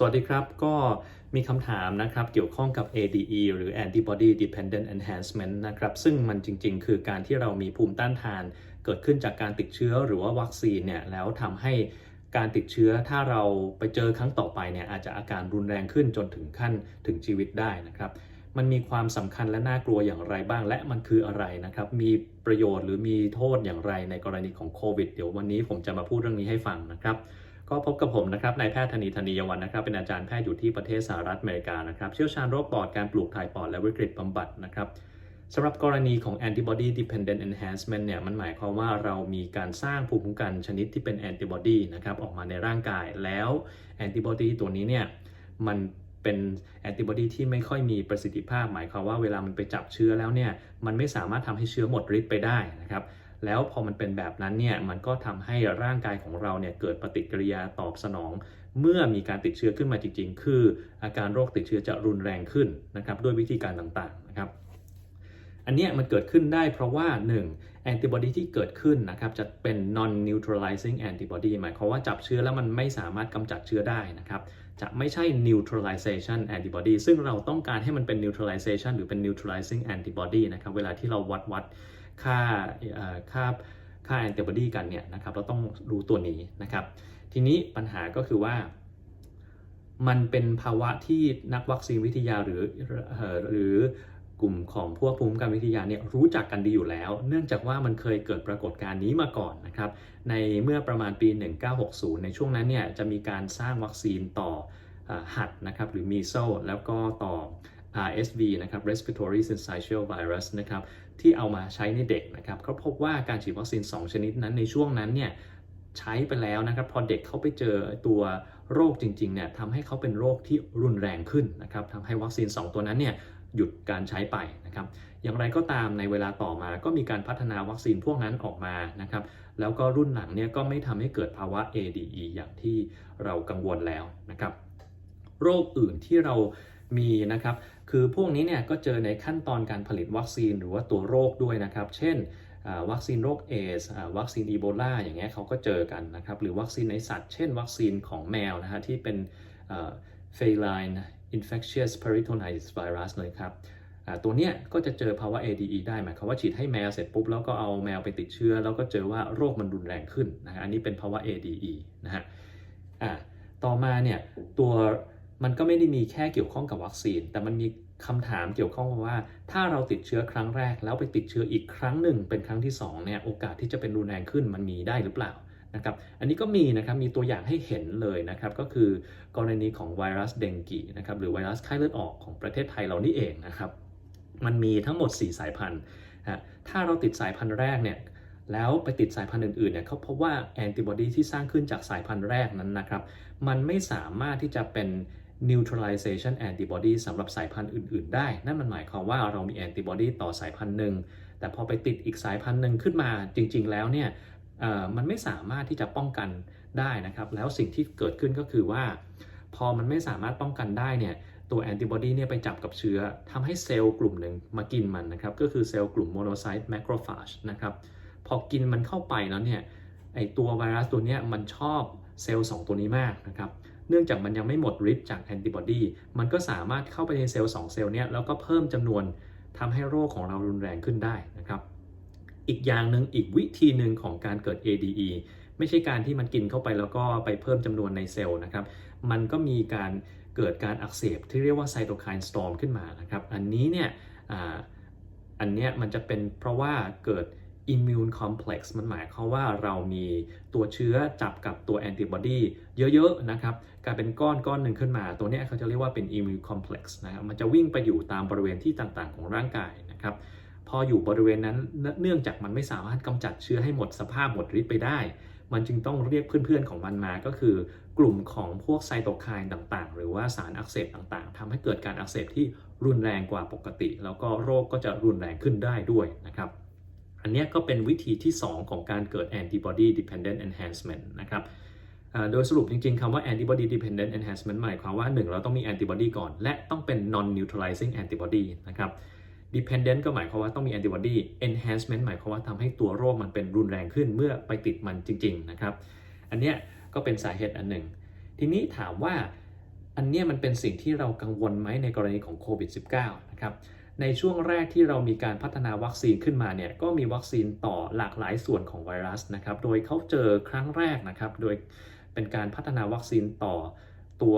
สวัสดีครับ ก็มีคำถามนะครับเกี่ยวข้องกับ ADE หรือ Antibody Dependent Enhancement นะครับ ซึ่งมันจริง ๆ คือการที่เรามีภูมิต้านทาน เกิดขึ้นจากการติดเชื้อหรือว่าวัคซีนเนี่ยแล้วทำให้การติดเชื้อถ้าเราไปเจอครั้งต่อไปเนี่ยอาจจะอาการรุนแรงขึ้นจนถึงขั้นถึงชีวิตได้นะครับมันมีความสำคัญและน่ากลัวอย่างไรบ้างและมันคืออะไรนะครับ มีประโยชน์หรือมีโทษอย่างไรในกรณีของโควิด เดี๋ยววันนี้ผมจะมาพูดเรื่องนี้ให้ฟังนะครับ ก็พบกับผมนะครับนายแพทย์ธนีธนียวันนะครับ เป็นอาจารย์แพทย์อยู่ที่ประเทศสหรัฐอเมริกานะครับ เชี่ยวชาญโรคปอดการปลูกถ่ายปอดและวิกฤตบำบัดนะครับสำหรับกรณีของ antibody dependent enhancement เนี่ยมันหมายความว่าเรามีการสร้างภูมิคุ้มกันชนิดที่เป็น antibody นะครับออกมาในร่างกายแล้ว antibody ตัวนี้เนี่ยมันเป็นแอนติบอดีที่ไม่ค่อยมีประสิทธิภาพ หมายความว่าเวลามันไปจับเชื้อแล้วเนี่ยมันไม่สามารถทำให้เชื้อหมดฤทธิ์ไปได้นะครับ แล้วพอมันเป็นแบบนั้นเนี่ยมันก็ทำให้ร่างกายของเราเนี่ยเกิดปฏิกิริยาตอบสนอง เมื่อมีการติดเชื้อขึ้นมาจริง ๆ คือ อาการโรคติดเชื้อจะรุนแรงขึ้นนะครับด้วยวิธีการต่างๆนะครับอันนี้มันเกิดขึ้นได้เพราะว่า 1. แอนติบอดีที่เกิดขึ้นนะครับจะเป็น non neutralizing antibody หมายความว่าจับเชื้อแล้วมันไม่สามารถกำจัดเชื้อได้นะครับจะไม่ใช่ neutralization antibody ซึ่งเราต้องการให้มันเป็น neutralization หรือเป็น neutralizing antibody นะครับเวลาที่เราวัดวัด ค่าค่าค่าแอนติบอดีกันเนี่ยนะครับเราต้องรู้ตัวนี้นะครับ ทีนี้ปัญหาก็คือว่า มันเป็นภาวะที่นักวัคซีนวิทยาหรือหรือกลุ่มของพวกภูมิกันวิทยาเนี่ยรู้จักกันดีอยู่แล้ว เนื่องจากว่ามันเคยเกิดปรากฏการณ์นี้มาก่อนนะครับในเมื่อประมาณปี 1960 ในช่วงนั้นเนี่ยจะมีการสร้างวัคซีนต่อหัดนะครับหรือมีโซแล้วก็ต่อ RSV นะครับ respiratory syncytial virus นะครับที่เอามาใช้ในเด็กนะครับเขาพบว่าการฉีดวัคซีน 2 ชนิดนั้นในช่วงนั้นเนี่ยใช้ไปแล้วนะครับพอเด็กเขาไปเจอตัวโรคจริงๆเนี่ยทำให้เขาเป็นโรคที่รุนแรงขึ้นนะครับทำให้วัคซีน 2 ตัวนั้นเนี่ยหยุดการใช้ไปนะครับ อย่างไรก็ตามในเวลาต่อมาก็มีการพัฒนาวัคซีนพวกนั้นออกมานะครับ แล้วก็รุ่นหลังเนี่ยก็ไม่ทำให้เกิดภาวะ ADE อย่างที่เรากังวลแล้วนะครับ โรคอื่นที่เรา มีนะครับ คือพวกนี้เนี่ยก็เจอในขั้นตอนการผลิตวัคซีนหรือว่าตัวโรคด้วยนะครับ เช่นวัคซีนโรคเอสวัคซีนอีโบลาอย่างเงี้ยเขาก็เจอกันนะครับ หรือวัคซีนในสัตว์ เช่น วัคซีนของแมวนะฮะที่เป็น feline infectious peritonitis virus เลยครับตัวเนี้ยก็จะเจอภาวะ ADE ได้หมายความว่าฉีดให้แมวเสร็จปุ๊บแล้วก็เอาแมวไปติดเชื้อ แล้วก็เจอว่าโรคมันรุนแรงขึ้นนะฮะอันนี้เป็นภาวะ ADE นะฮะต่อมาเนี่ยตัว มันก็ไม่ได้มีแค่เกี่ยวข้องกับวัคซีน แต่มันมีคำถามเกี่ยวข้องว่า ถ้าเราติดเชื้อครั้งแรก แล้วไปติดเชื้ออีกครั้งหนึ่ง เป็นครั้งที่2เนี่ยโอกาสที่จะเป็นรุนแรงขึ้นมันมีได้หรือเปล่านะครับอันนี้ก็มีนะครับมีตัวอย่างให้เห็นเลยนะครับก็คือกรณีของไวรัสเดงกีนะครับหรือไวรัสไข้เลือดออกของประเทศไทยเรานี่เองนะครับมันมีทั้งหมด 4 สายพันธุ์ถ้าเราติดสายพันธุ์แรกเนี่ยแล้วไปติดสายพันธุ์อื่นๆเนี่ยเขาพบว่าแอนติบอดีที่สร้างขึ้นจากสายพันธุ์แรกนั้นนะครับ มันไม่สามารถที่จะเป็น neutralization antibody สำหรับสายพันธุ์อื่น ๆ ได้ นั่นมันหมายความว่าเรามีแอนติบอดีต่อสายพันธุ์หนึ่ง แต่พอไปติดอีกสายพันธุ์หนึ่งขึ้นมาจริง ๆ แล้วเนี่ยมันไม่สามารถที่จะป้องกันได้นะครับ แล้วสิ่งที่เกิดขึ้นก็คือว่า พอมันไม่สามารถป้องกันได้เนี่ยตัวแอนติบอดีเนี่ยไปจับกับเชื้อทำให้เซลล์กลุ่มหนึ่งมากินมันนะครับ ก็คือเซลล์กลุ่มโมโนไซต์แมคโครฟาจนะครับ พอกินมันเข้าไปแล้วเนี่ยไอตัวไวรัสตัวนี้มันชอบเซลล์2ตัวนี้มากนะครับเเนื่องจากมันยังไม่หมดฤทธิ์จากแอนติบอดีมันก็สามารถเข้าไปในเซลล์2เซลล์เนี้ยแล้วก็เพิ่มจำนวนทำให้โรคของเรารุนแรงขึ้นได้นะครับ อีกอย่างหนึ่งอีกวิธีหนึ่งของการเกิด ADE ไม่ใช่การที่มันกินเข้าไปแล้วก็ไปเพิ่มจำนวนในเซลล์นะครับ มันก็มีการเกิดการอักเสบที่เรียกว่าไซโตไคน์สตอมขึ้นมานะครับ อันนี้เนี่ย อันเนี้ยมันจะเป็นเพราะว่าเกิด immune complex มันหมายความว่าเรามีตัวเชื้อจับกับตัวแอนติบอดีเยอะๆนะครับกลายเป็นก้อนก้อนหนึ่งขึ้นมา ตัวนี้เขาจะเรียกว่าเป็น immune complex นะครับมันจะวิ่งไปอยู่ตามบริเวณที่ต่างๆ ของร่างกายนะครับพออยู่บริเวณนั้นเนื่องจากมันไม่สามารถกำจัดเชื้อให้หมดสภาพหมดฤทธิ์ไปได้ มันจึงต้องเรียกเพื่อนๆของมันมาก็คือกลุ่มของพวกไซโตไคน์ต่างๆ หรือว่าสารอักเสบต่างๆทำให้เกิดการอักเสบที่รุนแรงกว่าปกติ แล้วก็โรคก็จะรุนแรงขึ้นได้ด้วยนะครับ นนี้ก็เป็นวิธีที่ 2 ของการเกิด antibody dependent enhancement นะครับโดยสรุปจริงๆคำว่า antibody dependent enhancement หมายความว่า 1 เราต้องมี antibody ก่อน และต้องเป็น non neutralizing antibody นะครับ dependent ก็หมายความว่าต้องมี antibody enhancement หมายความว่าทำให้ตัวโรคมันเป็นรุนแรงขึ้นเมื่อไปติดมันจริงๆนะครับ อันเนี้ยก็เป็นสาเหตุอันหนึ่ง ทีนี้ถามว่าอันเนี้ยมันเป็นสิ่งที่เรากังวลไหมในกรณีของโควิด -19 นะครับ ในช่วงแรกที่เรามีการพัฒนาวัคซีนขึ้นมาเนี่ยก็มีวัคซีนต่อหลากหลายส่วนของไวรัสนะครับ โดยเขาเจอครั้งแรกนะครับ โดยเป็นการพัฒนาวัคซีนต่อตัว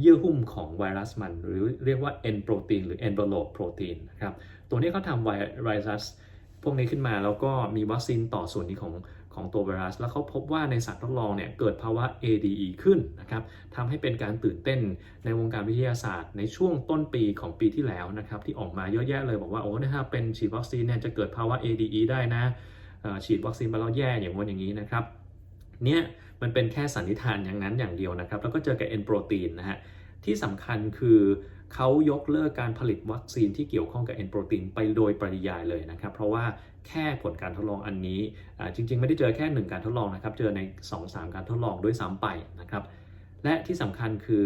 เยื่อหุ้มของไวรัสมัน หรือเรียกว่า N โปรตีนหรือ envelope โปรตีนนะครับ ตัวนี้เขาทำไวรัสพวกนี้ขึ้นมาแล้วก็มีวัคซีนต่อส่วนนี้ของ ของตัวไวรัส แล้วเขาพบว่าในสัตว์ทดลองเนี่ยเกิดภาวะ ADE ขึ้นนะครับทำให้เป็นการตื่นเต้นในวงการวิทยาศาสตร์ ในช่วงต้นปีของปีที่แล้วนะครับที่ออกมาเยอะแยะเลยบอกว่าโอ้ถ้าเป็นฉีดวัคซีนเนี่ยจะเกิดภาวะ ADE ได้นะฉีดวัคซีนไปแล้วแย่อย่างว่าอย่างนี้นะครับเนี่ยมันเป็นแค่สันนิษฐานอย่างนั้นอย่างเดียวนะครับ แล้วก็เจอกับ N โปรตีนนะฮะที่สำคัญคือ เขายกเลิกการผลิตวัคซีนที่เกี่ยวข้องกับ N โปรตีนไปโดยปริยายเลยนะครับ เพราะว่าแค่ผลการทดลองอันนี้จริง ๆ ไม่ได้เจอแค่ 1 การทดลองนะครับ เจอใน 2-3 การทดลองด้วยซ้ำไปนะครับ และที่สำคัญคือ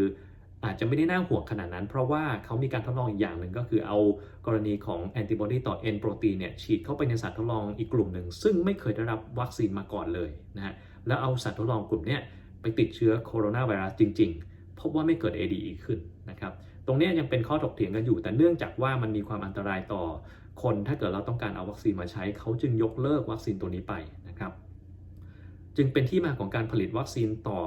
อาจจะไม่ได้น่าห่วงขนาดนั้น เพราะว่าเขามีการทดลองอีกอย่างหนึ่งก็คือเอากรณีของแอนติบอดีต่อ N โปรตีนเนี่ยฉีดเข้าไปในสัตว์ทดลองอีกกลุ่มหนึ่ง ซึ่งไม่เคยได้รับวัคซีนมาก่อนเลยนะฮะแล้วเอาสัตว์ทดลองกลุ่มเนี้ยไปติดเชื้อโคโรนาไวรัสจริง ๆ พบว่าไม่เกิด ADE ขึ้นนะครับ ตรงนี้ยังเป็นข้อถกเถียงกันอยู่ แต่เนื่องจากว่ามันมีความอันตรายต่อคนถ้าเกิดเราต้องการเอาวัคซีนมาใช้ เขาจึงยกเลิกวัคซีนตัวนี้ไปนะครับจึงเป็นที่มาของการผลิตวัคซีนต่อ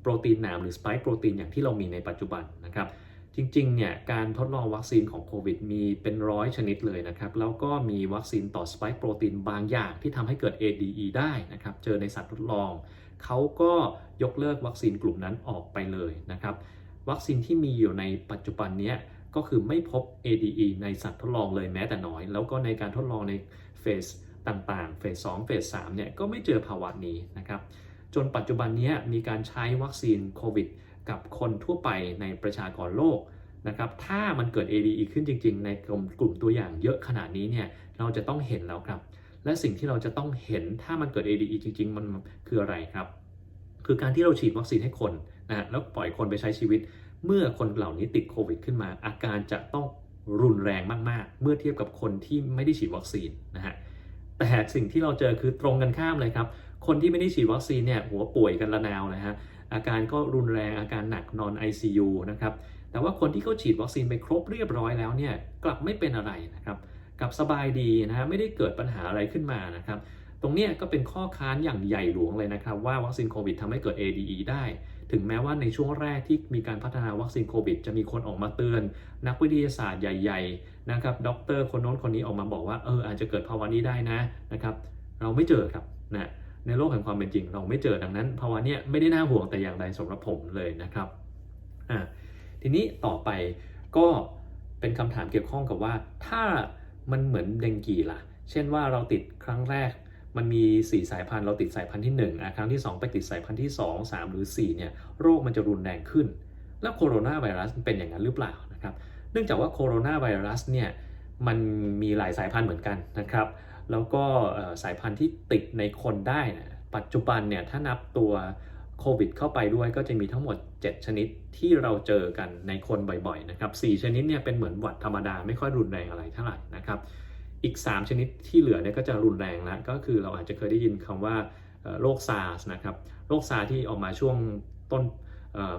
โปรตีนหนามหรือสไปค์โปรตีนอย่างที่เรามีในปัจจุบันนะครับจริงๆเนี่ยการทดลองวัคซีนของโควิดมีเป็นร้อยชนิดเลยนะครับแล้วก็มีวัคซีนต่อสไปค์โปรตีนบางอย่างที่ทำให้เกิด ADE ได้นะครับเจอในสัตว์ทดลอง เขาก็ยกเลิกวัคซีนกลุ่มนั้นออกไปเลยนะครับ วัคซีนที่มีอยู่ในปัจจุบันนี้ก็คือไม่พบ ADE ในสัตว์ทดลองเลยแม้แต่น้อย แล้วก็ในการทดลองในเฟสต่างๆ เฟส2เฟส3เนี่ยก็ไม่เจอภาวะนี้นะครับ จนปัจจุบันนี้มีการใช้วัคซีนโควิดกับคนทั่วไปในประชากรโลกนะครับ ถ้ามันเกิด ADE ขึ้นจริง ๆ ในกลุ่มกลุ่มตัวอย่างเยอะขนาดนี้เนี่ยเราจะต้องเห็นแล้วครับ และสิ่งที่เราจะต้องเห็นถ้ามันเกิด ADE จริง ๆ มันคืออะไรครับ คือการที่เราฉีดวัคซีนให้คน นะแล้วปล่อยคนไปใช้ชีวิต เมื่อคนเหล่านี้ติดโควิดขึ้นมา อาการจะต้องรุนแรงมากๆ เมื่อเทียบกับคนที่ไม่ได้ฉีดวัคซีนนะฮะแต่สิ่งที่เราเจอคือตรงกันข้ามเลยครับ คนที่ไม่ได้ฉีดวัคซีนเนี่ยหัวป่วยกันระนาวเลยฮะอาการก็รุนแรงอาการหนักนอน ICU นะครับแต่ว่าคนที่เขาฉีดวัคซีนไปครบเรียบร้อยแล้วเนี่ยกลับไม่เป็นอะไรนะครับกลับสบายดีนะฮะไม่ได้เกิดปัญหาอะไรขึ้นมานะครับตรงนี้ก็เป็นข้อค้านอย่างใหญ่หลวงเลยนะครับว่าวัคซีนโควิดทำให้เกิด ADE ได้ ถึงแม้ว่าในช่วงแรกที่มีการพัฒนาวัคซีนโควิด จะมีคนออกมาเตือน นักวิทยาศาสตร์ใหญ่ๆนะครับด็อกเตอร์คนโน้นคนนี้ออกมาบอกว่าเอออาจจะเกิดภาวะนี้ได้นะนะครับเราไม่เจอครับนะในโลกแห่งความเป็นจริง เราไม่เจอดังนั้น ภาวะเนี้ยไม่ได้น่าห่วงแต่อย่างใดสำหรับผมเลยนะครับอ่าทีนี้ต่อไปก็เป็นคำถามเกี่ยวข้องกับว่า ถ้ามันเหมือนเดงกีล่ะ เช่นว่าเราติดครั้งแรก มันมี 4 สายพันธุ์เราติดสายพันธุ์ที่1อะครั้งที่ 2 ไปติดสายพันธุ์ที่ 2 3 หรือ4เนี่ยโรคมันจะรุนแรงขึ้น แล้วโคโรนาไวรัสเป็นอย่างนั้นหรือเปล่านะครับเนื่องจากว่าโคโรนาไวรัสเนี่ยมันมีหลายสายพันธุ์เหมือนกันนะครับ แล้วก็สายพันธุ์ที่ติดในคนได้นะปัจจุบันเนี่ยถ้านับตัวโควิดเข้าไปด้วยก็จะมีทั้งหมด 7 ชนิดที่เราเจอกันในคนบ่อยๆนะครับ 4 ชนิดเนี่ยเป็นเหมือนหวัดธรรมดาไม่ค่อยรุนแรงอะไรเท่าไหร่นะครับ อีก 3 ชนิดที่เหลือเนี่ยก็จะรุนแรงแล้วก็คือเราอาจจะเคยได้ยินคำว่าโรคซาร์สนะครับโรคซาร์ที่ออกมาช่วงต้น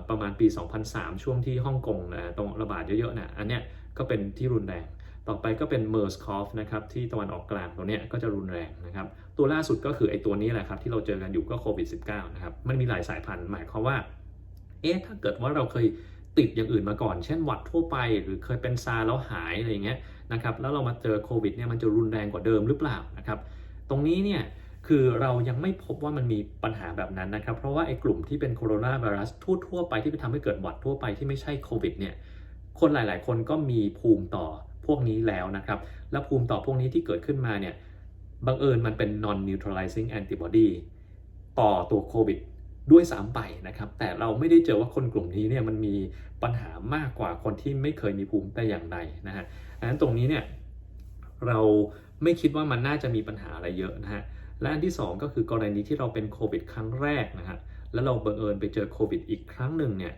ประมาณปี 2003 ช่วงที่ฮ่องกงนะตรงระบาดเยอะๆนะอันเนี้ยก็เป็นที่รุนแรง ต่อไปก็เป็น MERS-CoV นะครับที่ตะวันออกกลางตัวเนี้ยก็จะรุนแรงนะครับตัวล่าสุดก็คือไอ้ตัวนี้แหละครับที่เราเจอกันอยู่ก็โควิด -19 นะครับมันมีหลายสายพันธุ์หมายความว่าเอ๊ะถ้าเกิดว่าเราเคยติดอย่างอื่นมาก่อน เช่นหวัดทั่วไป หรือเคยเป็นซาร์แล้วหายอะไรอย่างเงี้ย นะครับแล้วเรามาเจอโควิดเนี่ยมันจะรุนแรงกว่าเดิมหรือเปล่านะครับตรงนี้เนี่ยคือเรายังไม่พบว่ามันมีปัญหาแบบนั้นนะครับ เพราะว่าไอ้กลุ่มที่เป็นโคโรนาไวรัสทั่วๆไปที่ไปทำให้เกิดหวัดทั่วไปที่ไม่ใช่โควิดเนี่ยคนหลาย ๆ คนก็มีภูมิต่อพวกนี้แล้วนะครับ และภูมิต่อพวกนี้ที่เกิดขึ้นมาเนี่ยบังเอิญมันเป็น non neutralizing antibody ต่อตัวโควิดด้วยซ้ำไปนะครับ แต่เราไม่ได้เจอว่าคนกลุ่มนี้เนี่ยมันมีปัญหามากกว่าคนที่ไม่เคยมีภูมิแต่อย่างใดนะฮะ ดังนั้นตรงนี้เนี่ยเราไม่คิดว่ามันน่าจะมีปัญหาอะไรเยอะนะฮะ และอันที่ 2 ก็คือกรณีที่เราเป็นโควิดครั้งแรกนะฮะ แล้วเราบังเอิญไปเจอโควิดอีกครั้งหนึ่งเนี่ย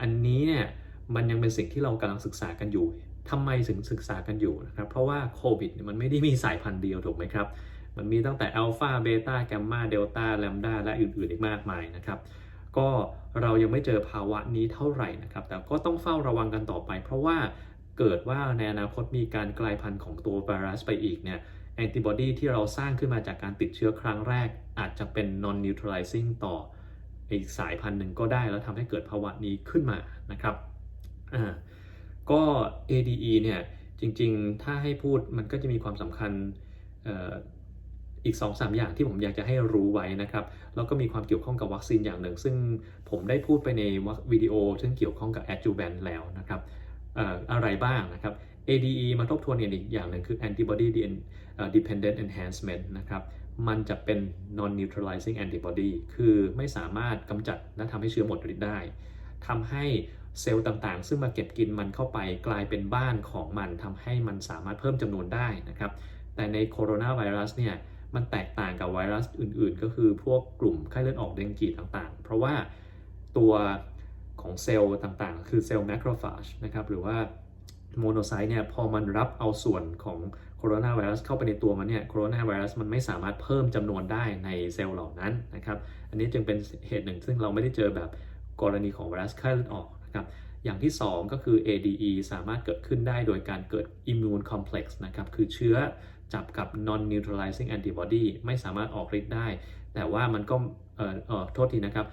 อันนี้เนี่ยมันยังเป็นสิ่งที่เรากำลังศึกษากันอยู่ทำไมถึงศึกษากันอยู่นะครับ เพราะว่าโควิดมันไม่ได้มีสายพันธุ์เดียวถูกไหมครับ มันมีตั้งแต่อัลฟาเบต้าแกมมาเดลต้าแลมดาและอื่นๆอีกมากมายนะครับ ก็เรายังไม่เจอภาวะนี้เท่าไหร่นะครับ แต่ก็ต้องเฝ้าระวังกันต่อไป เพราะว่า เกิดว่าในอนาคตมีการกลายพันธุ์ของตัวไวรัสไปอีกเนี่ยแอนติบอดีที่เราสร้างขึ้นมาจากการติดเชื้อครั้งแรก อาจจะเป็น non neutralizing ต่ออีกสายพันธุ์หนึ่งก็ได้แล้วทำให้เกิดภาวะนี้ขึ้นมานะครับอ่าก็ ADE เนี่ยจริงๆ ถ้าให้พูดมันก็จะมีความสำคัญอีก2-3อย่างที่ผมอยากจะให้รู้ไว้นะครับ แล้วก็มีความเกี่ยวข้องกับวัคซีนอย่างหนึ่ง ซึ่งผมได้พูดไปในวิดีโอ ซึ่งเกี่ยวข้องกับ adjuvant แล้วนะครับ อะไรบ้างนะครับ ADE มาทบทวนกันอีกอย่างหนึ่งคือ antibody dependent enhancement นะครับมันจะเป็น non neutralizing antibody คือไม่สามารถกำจัดและทำให้เชื้อหมดฤทธิ์ได้ทำให้เซลล์ต่างๆ ซึ่งมาเก็บกินมันเข้าไปกลายเป็นบ้านของมันทำให้มันสามารถเพิ่มจำนวนได้นะครับ แต่ในโคโรนาไวรัสเนี่ยมันแตกต่างกับไวรัสอื่นๆ ก็คือพวกกลุ่มไข้เลือดออกเดงกีต่างๆ เพราะว่าตัว ของเซลล์ต่างๆ คือเซลล์แมคโครฟาจนะครับหรือว่าโมโนไซต์เนี่ยพอมันรับเอาส่วนของโคโรนาไวรัสเข้าไปในตัวมันเนี่ยโคโรนาไวรัสมันไม่สามารถเพิ่มจำนวนได้ในเซลล์เหล่านั้นนะครับอันนี้จึงเป็นเหตุหนึ่งซึ่งเราไม่ได้เจอแบบกรณีของไวรัสไข้เลือดออกนะครับอย่างที่ 2 ก็คือ ADE สามารถเกิดขึ้นได้โดยการเกิด immune complex นะครับคือเชื้อจับกับ non neutralizing antibody ไม่สามารถออกฤทธิ์ได้ แต่ว่ามันก็เออเออโทษทีนะครับ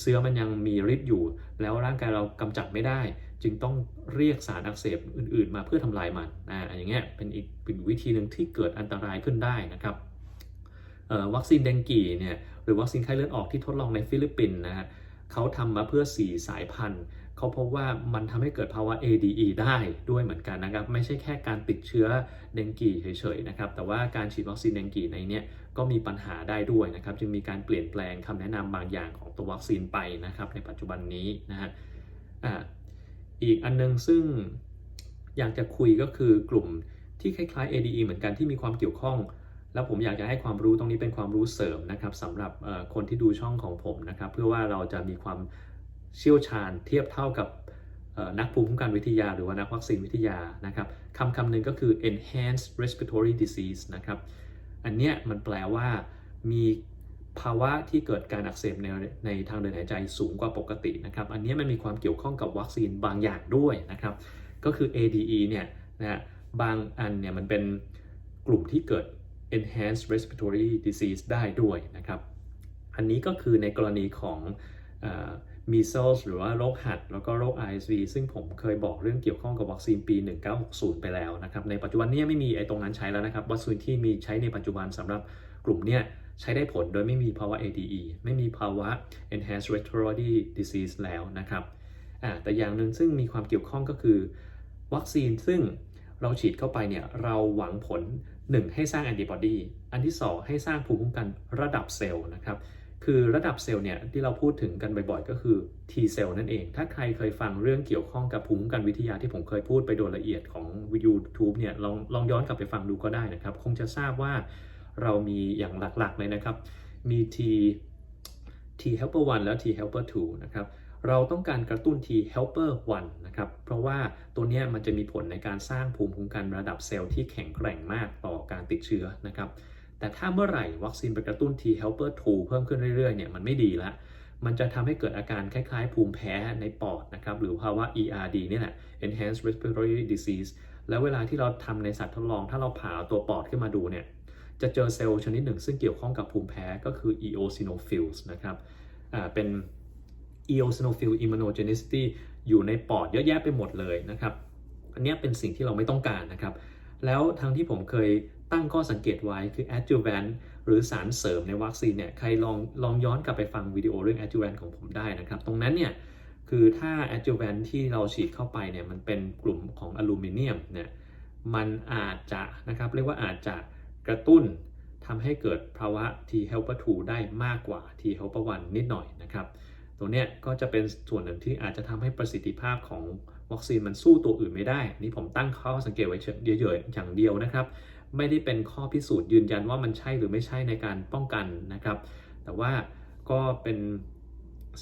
เชื้อมันยังมีฤทธิ์อยู่ แล้วร่างกายเรากำจัดไม่ได้ จึงต้องเรียกสารอักเสบอื่น ๆ มาเพื่อทำลายมันอ่าอย่างเงี้ยเป็นอีกเป็นวิธีหนึ่งที่เกิดอันตรายขึ้นได้นะครับวัคซีนเดงกีเนี่ยหรือวัคซีนไข้เลือดออกที่ทดลองในฟิลิปปินส์นะฮะเขาทำมาเพื่อ 4 สายพันธุ์ เขาพบว่ามันทำให้เกิดภาวะ ADE ได้ด้วยเหมือนกันนะครับ ไม่ใช่แค่การติดเชื้อเดงกีเฉยๆนะครับ แต่ว่าการฉีดวัคซีนเดงกีในเนี้ยก็มีปัญหาได้ด้วยนะครับ จึงมีการเปลี่ยนแปลงคำแนะนำบางอย่างของตัววัคซีนไปนะครับ ในปัจจุบันนี้นะฮะอ่าอีกอันนึงซึ่งอยากจะคุยก็คือกลุ่มที่คล้ายๆ ADE เหมือนกันที่มีความเกี่ยวข้อง แล้วผมอยากจะให้ความรู้ตรงนี้เป็นความรู้เสริมนะครับสำหรับคนที่ดูช่องของผมนะครับ เพื่อว่าเราจะมีความ เชี่ยวชาญเทียบเท่ากับนักภูมิคุ้มกันวิทยา หรือว่านักวัคซีนวิทยานะครับคำคำหนึ่งก็คือ enhanced respiratory disease นะครับ อันเนี้ยมันแปลว่ามีภาวะที่เกิดการอักเสบในในทางเดินหายใจสูงกว่าปกตินะครับ อันเนี้ยมันมีความเกี่ยวข้องกับวัคซีนบางอย่างด้วยนะครับ ก็คือ ADE เนี่ยนะฮะบางอันเนี่ยมันเป็นกลุ่มที่เกิด enhanced respiratory disease ได้ด้วยนะครับ อันนี้ก็คือในกรณีของ มีเซลหรือว่าโรคหัด แล้วก็โรค RSV ซึ่งผมเคยบอกเรื่องเกี่ยวข้องกับวัคซีนปี 1960 ไปแล้วนะครับในปัจจุบันนี้ไม่มีไอ้ตรงนั้นใช้แล้วนะครับวัคซีนที่มีใช้ในปัจจุบันสำหรับกลุ่มเนี้ยใช้ได้ผลโดยไม่มีภาวะ ADE ไม่มีภาวะ enhanced respiratory disease แล้วนะครับอ่าแต่อย่างหนึ่งซึ่งมีความเกี่ยวข้องก็คือ วัคซีนซึ่งเราฉีดเข้าไปเนี่ยเราหวังผล 1 ให้สร้างแอนติบอดี อันที่ 2 ให้สร้างภูมิคุ้มกันระดับเซลล์นะครับ คือระดับเซลล์เนี่ยที่เราพูดถึงกันบ่อยๆ ก็คือ T เซลล์นั่นเอง ถ้าใครเคยฟังเรื่องเกี่ยวข้องกับภูมิคุ้มกันวิทยาที่ผมเคยพูดไปโดยละเอียดของ YouTube เนี่ยลองลองย้อนกลับไปฟังดูก็ได้นะครับ คงจะทราบว่าเรามีอย่างหลักๆเลยนะครับ มี T T helper 1 แล้ว T helper 2 นะครับ เราต้องการกระตุ้น T helper 1 นะครับ เพราะว่าตัวเนี้ยมันจะมีผลในการสร้างภูมิคุ้มกันระดับเซลล์ที่แข็งแกร่งมากต่อการติดเชื้อนะครับ แต่ถ้าเมื่อไหร่วัคซีนไปกระตุ้น T helper 2 เพิ่มขึ้นเรื่อยๆเนี่ยมันไม่ดีละมันจะทำให้เกิดอาการคล้ายๆ ภูมิแพ้ในปอดนะครับ หรือภาวะ ERD นี่แหละ Enhanced Respiratory Disease แล้วเวลาที่เราทำในสัตว์ทดลอง ถ้าเราผ่าตัวปอดขึ้นมาดูเนี่ย จะเจอเซลล์ชนิดหนึ่ง ซึ่งเกี่ยวข้องกับภูมิแพ้ก็คือ eosinophils นะครับ อ่า เป็น eosinophil immunogenicity อยู่ในปอดเยอะแยะไปหมดเลยนะครับ อันนี้เป็นสิ่งที่เราไม่ต้องการนะครับ แล้วทางที่ผมเคย ตั้งข้อสังเกตไว้คือ adjuvant หรือสารเสริมในวัคซีนเนี่ยใครลองลองย้อนกลับไปฟังวิดีโอเรื่อง adjuvant ของผมได้นะครับ ตรงนั้นเนี่ยคือถ้า adjuvant ที่เราฉีดเข้าไปเนี่ยมันเป็นกลุ่มของอลูมิเนียมเนี่ยมันอาจจะนะครับเรียกว่าอาจจะกระตุ้นทำให้เกิดภาวะ T helper 2 ได้มากกว่า T helper 1 นิดหน่อยนะครับตรงเนี้ยก็จะเป็นส่วนหนึ่งที่อาจจะทำให้ประสิทธิภาพของวัคซีนมันสู้ตัวอื่นไม่ได้ นี่ผมตั้งข้อสังเกตไว้เยอะๆอย่างเดียวนะครับ ไม่ได้เป็นข้อพิสูจน์ยืนยันว่ามันใช่หรือไม่ใช่ในการป้องกันนะครับ แต่ว่าก็เป็น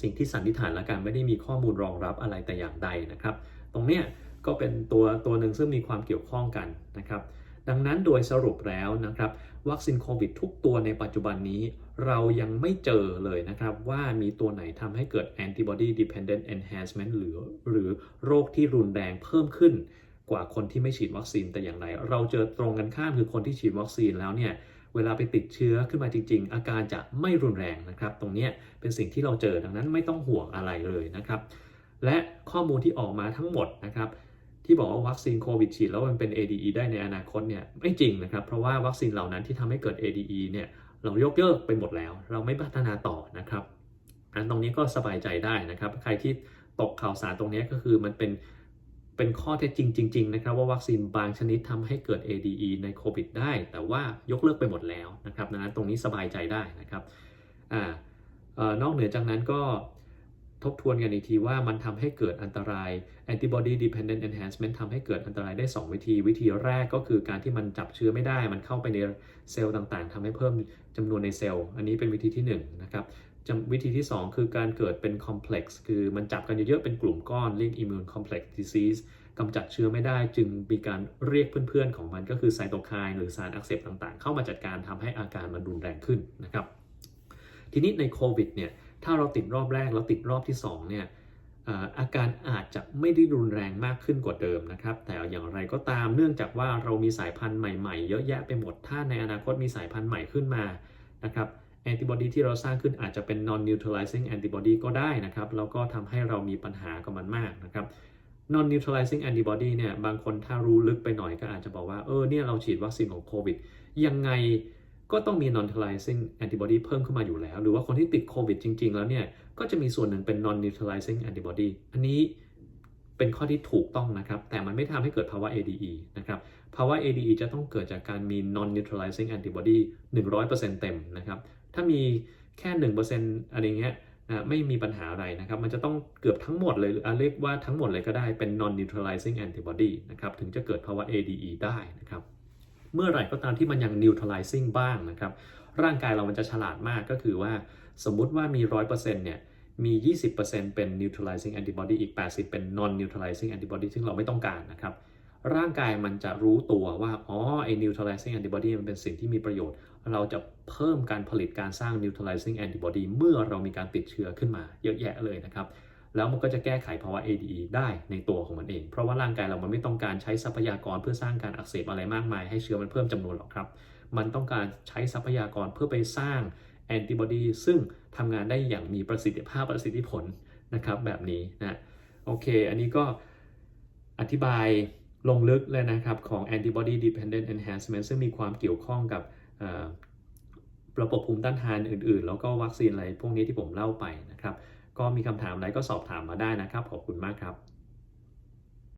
สิ่งที่สันนิษฐานและกันไม่ได้มีข้อมูลรองรับอะไรแต่อย่างใดนะครับ ตรงเนี้ยก็เป็นตัวตัวหนึ่งซึ่งมีความเกี่ยวข้องกันนะครับ ดังนั้นโดยสรุปแล้วนะครับ วัคซีนโควิดทุกตัวในปัจจุบันนี้เรายังไม่เจอเลยนะครับว่ามีตัวไหนทำให้เกิด antibody dependent enhancement หรือ หรือโรคที่รุนแรงเพิ่มขึ้น กว่าคนที่ไม่ฉีดวัคซีนแต่อย่างไร เราเจอตรงกันข้ามคือคนที่ฉีดวัคซีนแล้วเนี่ยเวลาไปติดเชื้อขึ้นมาจริง ๆ อาการจะไม่รุนแรงนะครับ ตรงนี้เป็นสิ่งที่เราเจอดังนั้นไม่ต้องห่วงอะไรเลยนะครับ และข้อมูลที่ออกมาทั้งหมดนะครับ ที่บอกว่าวัคซีนโควิดฉีดแล้วมันเป็น ADE ได้ในอนาคตเนี่ยไม่จริงนะครับ เพราะว่าวัคซีนเหล่านั้นที่ทำให้เกิด ADE เนี่ยเรายกเลิกไปหมดแล้ว เราไม่พัฒนาต่อนะครับอันตรงนี้ก็สบายใจได้นะครับ ใครที่ตกข่าวสารตรงนี้ก็คือมันเป็น เป็นข้อเท็จจริงจริงๆนะครับว่าวัคซีนบางชนิดทำให้เกิด ADE ในโควิดได้ แต่ว่ายกเลิกไปหมดแล้วนะครับดังนั้นตรงนี้สบายใจได้นะครับอ่าออนอกเหนือจากนั้นก็ทบทวนกันอีกทีว่ามันทำให้เกิดอันตราย antibody dependent enhancement ทำให้เกิดอันตรายได้ 2 วิธี วิธีแรกก็คือการที่มันจับเชื้อไม่ได้ มันเข้าไปในเซลล์ต่างๆทำให้เพิ่มจำนวนในเซลล์ อันนี้เป็นวิธีที่1นะครับ วิธีที่ 2 คือการเกิดเป็น complex คือมันจับกันเยอะๆ เป็นกลุ่มก้อนเรียก immune complex disease กำจัดเชื้อไม่ได้จึงมีการเรียกเพื่อนๆ ของมันก็คือไซโตไคน์หรือสารอักเสบต่างๆ เข้ามาจัดการทำให้อาการมันรุนแรงขึ้นนะครับ ทีนี้ในโควิดเนี่ยถ้าเราติดรอบแรกแล้วติดรอบที่2เนี่ยอาการอาจจะไม่ได้รุนแรงมากขึ้นกว่าเดิมนะครับ แต่อย่างไรก็ตามเนื่องจากว่าเรามีสายพันธุ์ใหม่ๆ เยอะแยะไปหมดถ้าในอนาคตมีสายพันธุ์ใหม่ขึ้นมานะครับ แอนติบอดีที่เราสร้างขึ้นอาจจะเป็น non neutralizing antibody ก็ได้นะครับ แล้วก็ทำให้เรามีปัญหากับมันมากนะครับ non neutralizing antibody เนี่ยบางคนถ้ารู้ลึกไปหน่อยก็อาจจะบอกว่า เออเนี่ยเราฉีดวัคซีนของโควิด ยังไงก็ต้องมี non neutralizing antibody เพิ่มขึ้นมาอยู่แล้ว หรือว่าคนที่ติดโควิดจริง ๆ แล้วเนี่ยก็จะมีส่วนหนึ่งเป็น non neutralizing antibody อันนี้เป็นข้อที่ถูกต้องนะครับ แต่มันไม่ทำให้เกิดภาวะ ADE นะครับภาวะ ADE จะต้องเกิดจากการมี non neutralizing antibody 100%เต็มนะครับ ถ้ามีแค่1%อะไรเงี้ยไม่มีปัญหาอะไรนะครับ มันจะต้องเกือบทั้งหมดเลยเรียกว่าทั้งหมดเลยก็ได้เป็น non neutralizing antibody นะครับถึงจะเกิดภาวะ ADE ได้นะครับเมื่อไหร่ก็ตามที่มันยัง neutralizing บ้างนะครับ ร่างกายเรามันจะฉลาดมากก็คือว่าสมมุติว่ามี 100%เนี่ยมี 20%เป็น neutralizing antibody อีก 80 เป็น non neutralizing antibody ซึ่งเราไม่ต้องการนะครับ ร่างกายมันจะรู้ตัวว่าอ๋อไอ้ neutralizing antibody มันเป็นสิ่งที่มีประโยชน์ เราจะเพิ่มการผลิตการสร้าง neutralizing antibody เมื่อเรามีการติดเชื้อขึ้นมาเยอะแยะเลยนะครับ แล้วมันก็จะแก้ไขภาวะ ADE ได้ในตัวของมันเอง เพราะว่าร่างกายเรามันไม่ต้องการใช้ทรัพยากรเพื่อสร้างการอักเสบอะไรมากมายให้เชื้อมันเพิ่มจำนวนหรอกครับ มันต้องการใช้ทรัพยากรเพื่อไปสร้างแอนติบอดีซึ่งทำงานได้อย่างมีประสิทธิภาพประสิทธิผลนะครับแบบนี้นะโอเค อันนี้ก็อธิบาย ลงลึกเลยนะครับของ antibody dependent enhancement ซึ่งมีความเกี่ยวข้องกับระบบภูมิต้านทานอื่นๆ แล้วก็วัคซีนอะไรพวกนี้ที่ผมเล่าไปนะครับ ก็มีคำถามอะไรก็สอบถามมาได้นะครับ ขอบคุณมากครับ